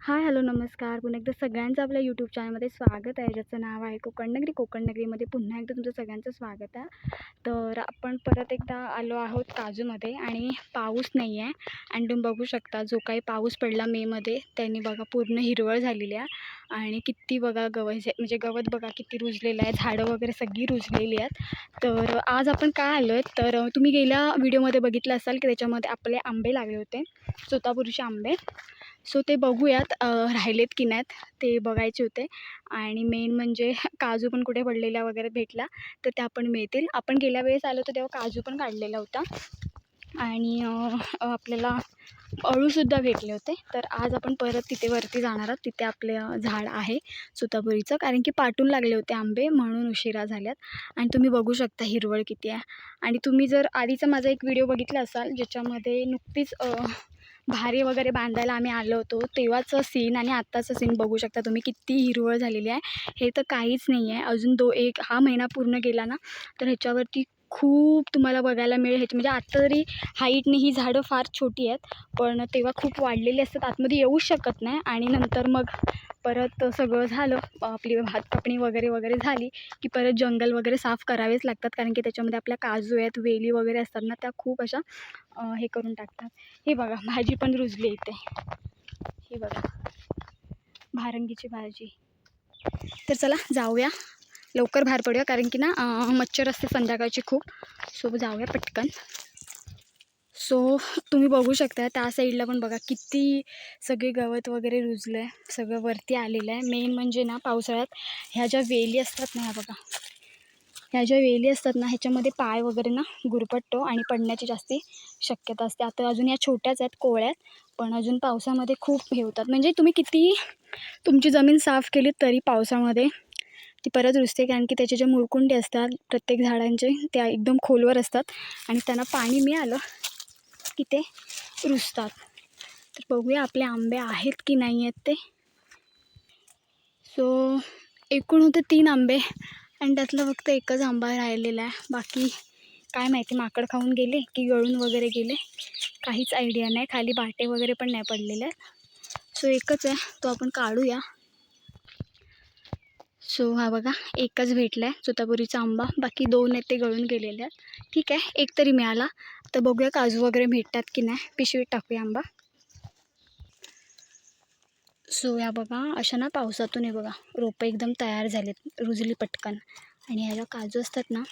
Hi hello नमस्कार. पुन्हा एकदा सगळ्यांचं आपल्या यूट्यूब चॅनलमध्ये स्वागत आहे. ज्याचं नाव आहे कोकण नगरी कोकण नगरीमध्ये पुन्हा एकदा तुमचं सगळ्यांचं स्वागत आहे. तर आपण परत एकदा आलो आहोत काजूमध्ये आणि पाऊस नाही आहे. आणि तुम्ही बघू शकता जो काही पाऊस पडला मेमध्ये त्यांनी बघा पूर्ण हिरवळ झालेली आहे. आणि किती बघा गवत म्हणजे गवत बघा किती रुजलेलं आहे. झाडं वगैरे सगळी रुजलेली आहेत. तर आज आपण काय आलो आहे तर तुम्ही गेल्या व्हिडिओमध्ये बघितलं असाल की त्याच्यामध्ये आपले आंबे लागले होते. तोतापुरीचे आंबे. सो ते बघूयात राहिलेत की नाहीत ते बघायचे होते. आणि मेन म्हणजे काजू पण कुठे पडलेला वगैरे भेटला तर त्या पण मिळतील. आपण गेल्या वेळेस आलो होतो तेव्हा काजू पण काढलेला होता. आणि आपल्याला अळूसुद्धा भेटले होते. तर आज आपण परत तिथे वरती जाणार आहोत. तिथे आपलं झाड आहे सुतापुरीचं. कारण की पाटून लागले होते आंबे म्हणून उशिरा झाल्यात. आणि तुम्ही बघू शकता हिरवळ किती आहे. आणि तुम्ही जर आधीचा माझा एक व्हिडिओ बघितला असाल ज्याच्यामध्ये नुकतीच भारी वगैरे बांधायला आम्ही आलो होतो. तेव्हाचं सीन आणि आत्ताचं सीन बघू शकता तुम्ही किती हिरवळ झालेली आहे. हे तर काहीच नाही आहे अजून दो एक हा महिना पूर्ण गेला ना तर ह्याच्यावरती खूप तुम्हाला बघायला मिळेल ह्याची. म्हणजे आत्ता तरी हाईटने ही झाडं फार छोटी आहेत पण तेव्हा खूप वाढलेली असतात. आतमध्ये येऊच शकत नाही आणि नंतर मग परत सगळं झालं. आपली भात कापणी वगैरे वगैरे झाली की परत जंगल वगैरे साफ करावेच लागतात. कारण की त्याच्यामध्ये आपल्या काजू आहेत वेली वगैरे असतात ना त्या खूप अशा हे करून टाकतात. हे बघा भाजी पण रुजली इथे. हे बघा भारंगीची भाजी. तर चला जाऊया. लवकर बाहेर पडूया कारण की ना मच्छर असते संध्याकाळची खूप. सो जाऊया पटकन. सो तुम्ही बघू शकता त्या साईडला पण बघा किती सगळे गवत वगैरे रुजलं आहे सगळं वरती आलेलं आहे. मेन म्हणजे ना पावसाळ्यात ह्या ज्या वेली असतात ना ह्या बघा. ह्या ज्या वेली असतात ना ह्याच्यामध्ये पाय वगैरे ना गुरपटतो आणि पडण्याची जास्ती शक्यता असते. आता अजून या छोट्याच आहेत कोवळ्यात पण अजून पावसामध्ये खूप हे होतात. म्हणजे तुम्ही किती तुमची जमीन साफ केली तरी पावसामध्ये ती परत रुजते कारण की त्याचे जे मुळकुंडे असतात प्रत्येक झाडांचे त्या एकदम खोलवर असतात आणि त्यांना पाणी मिळालं की ते रुजतात. तर बघूया आपले आंबे आहेत की नाही आहेत ते. सो एकूण होते तीन आंबे आणि त्यातलं फक्त एकच आंबा राहिलेला आहे. बाकी काय माहिती माकड खाऊन गेले की गळून वगैरे गेले. काहीच आयडिया नाही. खाली बाटे वगैरे पण नाही पडलेले आहेत. सो एकच आहे. तो आपण काढूया. सो हा बघा एकच भेटला आहे सुतापुरीचा आंबा. बाकी दोन आहेत ते गळून गेलेले आहेत. ठीक आहे एक तरी मिळाला. तर बघूया काजू वगैरे भेटतात की नाही. पिशवीत टाकूया आंबा. सो या बघा अशा ना पावसातून हे बघा रोपं एकदम तयार झालेत रुजली पटकन. आणि ह्या ज्या काजू असतात ना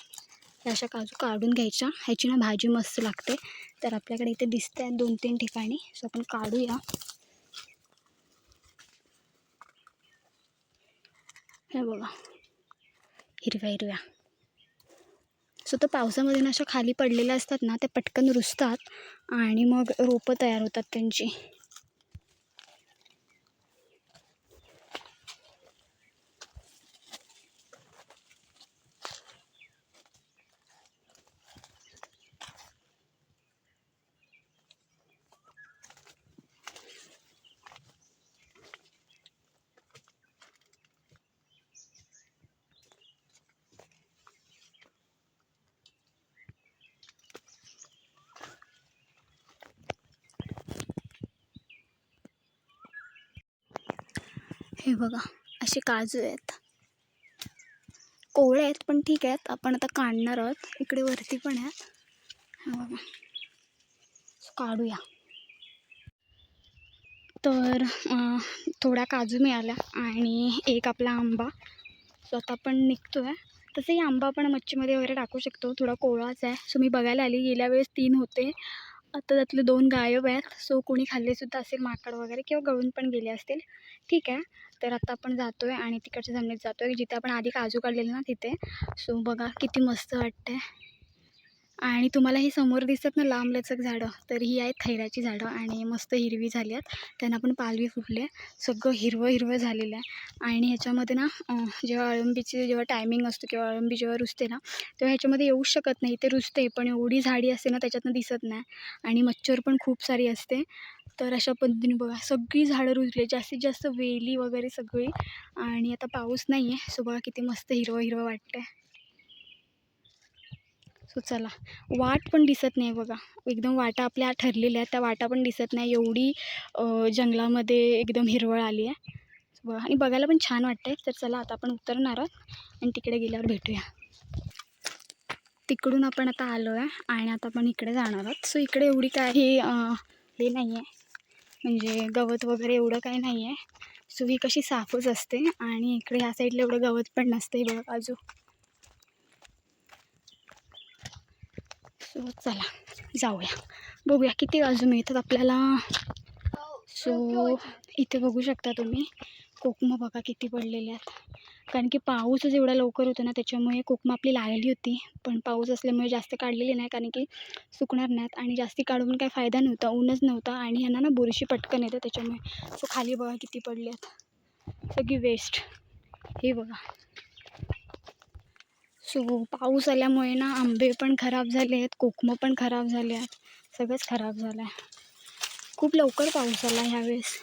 ह्या अशा काजू काढून घ्यायच्या. ह्याची ना भाजी मस्त लागते. तर आपल्याकडे इथे दिसते आहेत दोन तीन ठिकाणी. सो आपण काढूया. हे बघा. हिरव्या हिरव्या. सो तर पावसामध्ये ना अशा खाली पडलेल्या असतात ना ते पटकन रुजतात आणि मग रोपं तयार होतात त्यांची. हे बघा असे काजू आहेत. कोवळे आहेत पण ठीक आहेत. आपण आता काढणार आहोत. इकडे वरती पण आहेत. बघा. काढूया. तर थोड्या काजू मिळाल्या आणि एक आपला आंबा. स्वतः पण निघतो आहे तसंही आंबा आपण मच्छीमध्ये वगैरे टाकू शकतो. थोडा कोवळाच आहे. सो मी बघायला आली. गेल्या वेळेस तीन होते. आता त्यातले दोन गायब आहेत. सो कोणी खाल्लेसुद्धा असेल माकड वगैरे किंवा गळून पण गेले असतील. ठीक आहे. तर आता आपण जातो आहे आणि तिकडच्या जमिनीत जातो आहे जिथे आपण आधी काजू काढलेले ना तिथे. सो बघा किती मस्त वाटते आणि तुम्हाला ही समोर दिसतात ना लांब लचक झाडं तर ही आहेत खैराची झाडं आणि मस्त हिरवी झाली आहेत. त्यांना पण पालवी फुटली आहे. सगळं हिरवं हिरवं झालेलं आहे. आणि ह्याच्यामध्ये ना जेव्हा अळंबीची जेव्हा टायमिंग असतो किंवा अळंबी जेव्हा रुजते ना तेव्हा ह्याच्यामध्ये येऊ शकत नाही. ते रुजते पण एवढी झाडी असते ना त्याच्यातनं दिसत नाही. आणि मच्छर पण खूप सारी असते. तर अशा पद्धतीने बघा सगळी झाडं रुजली जास्तीत जास्त वेली वगैरे सगळी. आणि आता पाऊस नाही आहे सो बघा किती मस्त हिरवं हिरवं वाटतं आहे चला. वाट पण दिसत नाही बघा. एकदम वाटा आपल्या ठरलेल्या आहेत. त्या वाटा पण दिसत नाही. एवढी जंगलामध्ये एकदम हिरवळ आली आहे. बघा. आणि बघायला पण छान वाटते तर चला आता आपण उतरणार आहोत. आणि तिकडे गेल्यावर भेटूया. तिकडून आपण आता आलो आहे आणि आता आपण इकडे जाणार आहोत. सो इकडे एवढी काही हे नाही आहे म्हणजे गवत वगैरे एवढं काही नाही आहे सो ही कशी साफच असते. आणि इकडे ह्या साईडला एवढं गवत पण नसते बघा. काजू सो चला जाऊया. बघूया किती काजू मिळतात आपल्याला. सो इथे बघू शकता तुम्ही कोकमं बघा किती पडलेले आहेत. कारण की पाऊसच एवढा लवकर होतो ना त्याच्यामुळे कोकमं आपली लागली होती. पण पाऊस असल्यामुळे जास्त काढलेली नाही कारण की सुकणार नाहीत. आणि जास्ती काढून काही फायदा नव्हता ऊनच नव्हता. आणि ह्यांना ना बुरशी पटकन येते त्याच्यामुळे. सो खाली बघा किती पडले आहेत सगळी वेस्ट हे बघा. सो पाऊस आल्यामुळे ना आंबे पण खराब झाले आहेत कोकमं पण खराब झाले आहेत सगळंच खराब झालं आहे. खूप लवकर पाऊस आला ह्यावेळेस.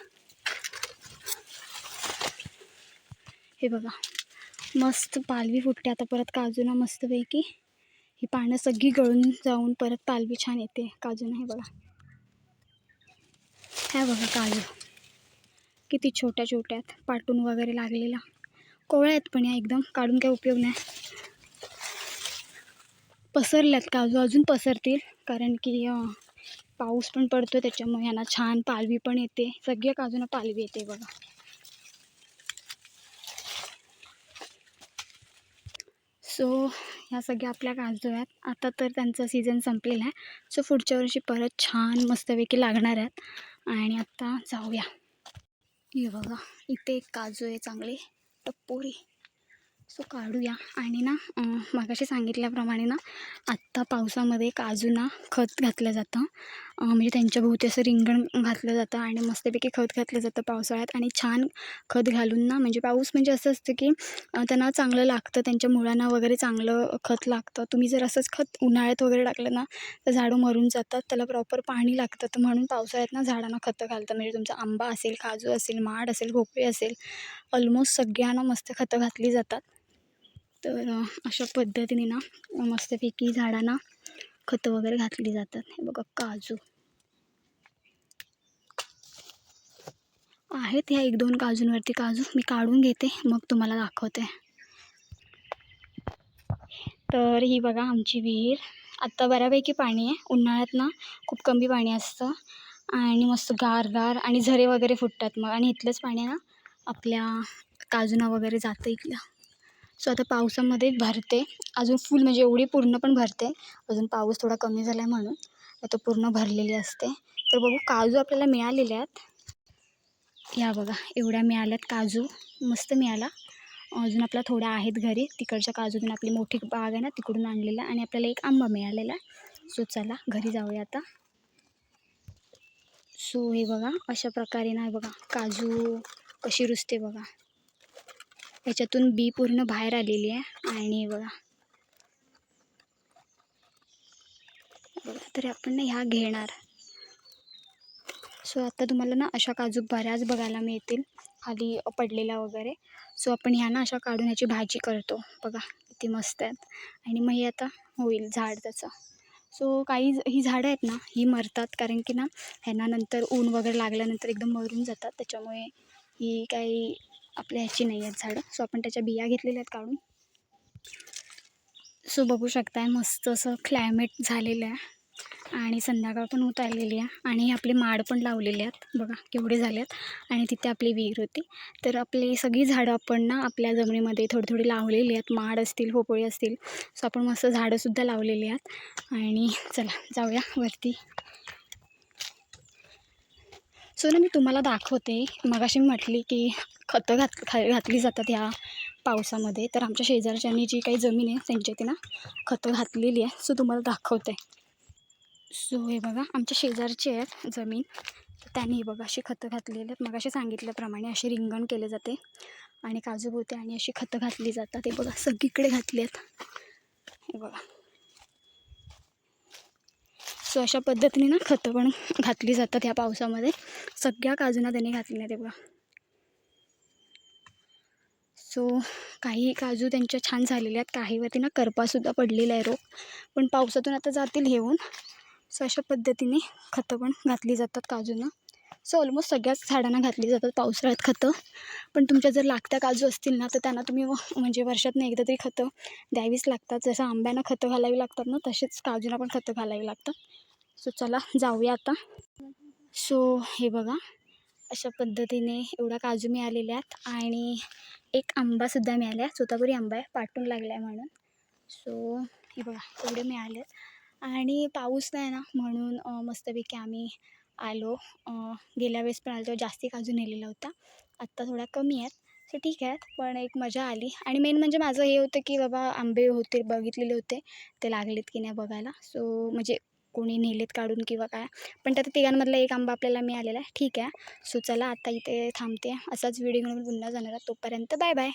हे बघा मस्त पालवी फुटते आता परत काजूना मस्तपैकी. ही पानं सगळी गळून जाऊन परत पालवी छान येते काजूना हे बघा. ह्या बघा काजू किती छोट्या छोट्या आहेत पाटून वगैरे लागलेला. कोवळ्या आहेत पण या एकदम काढून काही उपयोग नाही. पसरल्यात काजू अजून पसरतील. कारण की पाऊस पण पडतो त्याच्यामुळे यांना छान पालवी पण येते. सगळ्या काजूंना पालवी येते बघा. सो ह्या सगळ्या आपल्या काजू आहेत. आता तर त्यांचा सीझन संपलेला आहे. सो पुढच्या वर्षी परत छान मस्तपैकी लागणार आहेत. आणि आत्ता जाऊया. हे बघा इथे एक काजू आहे चांगली. टप्पोरी सो काढूया. आणि ना मागाशी मगाशी सांगितल्याप्रमाणे ना आत्ता पावसामध्ये काजूना खत घातलं जातं. म्हणजे त्यांच्या भोवती असं रिंगण घातलं जातं आणि मस्तपैकी खत घातलं जातं पावसाळ्यात आणि छान खत घालून ना म्हणजे पाऊस म्हणजे असं असतं की त्यांना चांगलं लागतं त्यांच्या मुळांना वगैरे चांगलं खत लागतं. तुम्ही जर असंच खत उन्हाळ्यात वगैरे टाकलं ना तर झाडं मरून जातात त्याला प्रॉपर पाणी लागतं. तर म्हणून पावसाळ्यात ना झाडांना खतं घालतं म्हणजे तुमचा आंबा असेल काजू असेल माड असेल भोपळी असेल ऑलमोस्ट सगळ्यांना मस्त खतं घातली जातात. तर अशा पद्धतीने ना मस्तपैकी झाडांना खतं वगैरे घातली जातात. हे बघा काजू. आहेत ह्या एक दोन काजूंवरती. काजू मी काढून घेते मग तुम्हाला दाखवते. तर ही बघा आमची विहीर. आत्ता बऱ्यापैकी पाणी आहे. उन्हाळ्यात ना खूप कमी पाणी असतं आणि मस्त गार गार आणि झरे वगैरे फुटतात मग. आणि इथलंच पाणी ना आपल्या काजूना वगैरे जातं इथलं. सो आता पावसामध्ये भरते. अजून फुल म्हणजे एवढी पूर्ण पण भरते. अजून पाऊस थोडा कमी झाला आहे म्हणून आता पूर्ण भरलेली असते. तर बघू काजू आपल्याला मिळालेले आहेत. या बघा एवढ्या मिळाल्यात काजू. मस्त मिळाला. अजून आपल्या थोड्या आहेत घरी. तिकडच्या काजूतून आपली मोठी बाग आहे ना तिकडून आणलेला. आणि आपल्याला एक आंबा मिळालेला सो चला घरी जाऊया आता. सो हे बघा अशा प्रकारे ना बघा काजू कशी रुजते बघा. याच्यातून बी पूर्ण बाहेर आलेली आहे. आणि बघा. बघा तरी आपण ना ह्या घेणार. सो आता तुम्हाला ना अशा काजू बऱ्याच बघायला मिळतील. खाली पडलेल्या वगैरे. सो आपण ह्या ना अशा काढून ह्याची भाजी करतो. बघा किती मस्त आहेत. आणि मग हे आता होईल झाड त्याचं. सो काही ही झाडं आहेत ना ही मरतात. कारण की ना ह्यांना नंतर ऊन वगैरे लागल्यानंतर एकदम मरून जातात. त्याच्यामुळे ही काही आपल्या ह्याची नाही आहेत झाडं. सो आपण त्याच्या बिया घेतलेल्या आहेत काढून. सो बघू शकताय मस्त असं क्लायमेट झालेलं आहे. आणि संध्याकाळ पण होत आलेली आहे. आणि आपले माड पण लावलेले आहेत. बघा केवढे झाले आहेत. आणि तिथे आपली विहीर होती. तर आपली सगळी झाडं आपण ना आपल्या जमिनीमध्ये थोडी थोडी लावलेली आहेत. माड असतील भोपळी असतील. सो आपण मस्त झाडंसुद्धा लावलेली आहेत. आणि चला जाऊया वरती. सो ना मी तुम्हाला दाखवते. मगाशी मी म्हटली की खतं घात खा घातली जातात ह्या पावसामध्ये. तर आमच्या शेजारच्यांनी जी काही जमीन आहे त्यांच्या इथे ना खतं घातलेली आहे. सो तुम्हाला दाखवते. सो हे बघा आमच्या शेजारची आहेत जमीन. तर त्यांनी बघा अशी खतं घातलेली आहेत. मग अशी सांगितल्याप्रमाणे अशी रिंगण केले जाते. आणि काजू आणि अशी खतं घातली जातात. हे बघा सगळीकडे घातली आहेत. हे बघा. सो अशा पद्धतीने ना खतं पण घातली जातात ह्या पावसामध्ये. सगळ्या काजूंना त्यांनी घातली नाही तेव्हा सो काही काजू त्यांच्या छान झालेल्या आहेत. काहीवरती ना करपासुद्धा पडलेला आहे रोग पण पावसातून आता जातील घेऊन. सो अशा पद्धतीने खतं पण घातली जातात काजूंना. सो ऑलमोस्ट सगळ्याच झाडांना घातली जातात पावसाळ्यात खतं. पण तुमच्या जर लागत्या काजू असतील ना तर त्यांना तुम्ही व- म्हणजे वर्षातून एकदा तरी खतं द्यावीच लागतात. जसं आंब्यांना खतं घालावी लागतात ना तसेच काजूंना पण खतं घालावी लागतात. सो चला जाऊया आता. सो हे बघा अशा पद्धतीने एवढा काजू मिळालेल्या आहेत आणि एक आंबासुद्धा मिळाला आहे स्वतःपुरी आंबा आहे पाटून लागला आहे म्हणून. सो हे बघा एवढे मिळाले आणि पाऊस नाही ना म्हणून मस्तपैकी आम्ही आलो. गेल्या वेळेस पण आलो तेव्हा जास्ती काजू नेलेला होता. आत्ता थोडा कमी आहेत. सो ठीक आहे पण एक मजा आली. आणि मेन म्हणजे माझं हे होतं की बाबा आंबे होते बघितलेले होते. ते लागलेत की नाही बघायला. सो म्हणजे कोणी नेलेत काढून किंवा काय. पण त्या तिघांमधला एक आंबा आपल्याला मिळालेला आहे. ठीक आहे. सो चला आता इथे थांबते. असाच व्हिडिओ घेऊन पुन्हा जाणार तोपर्यंत बाय बाय.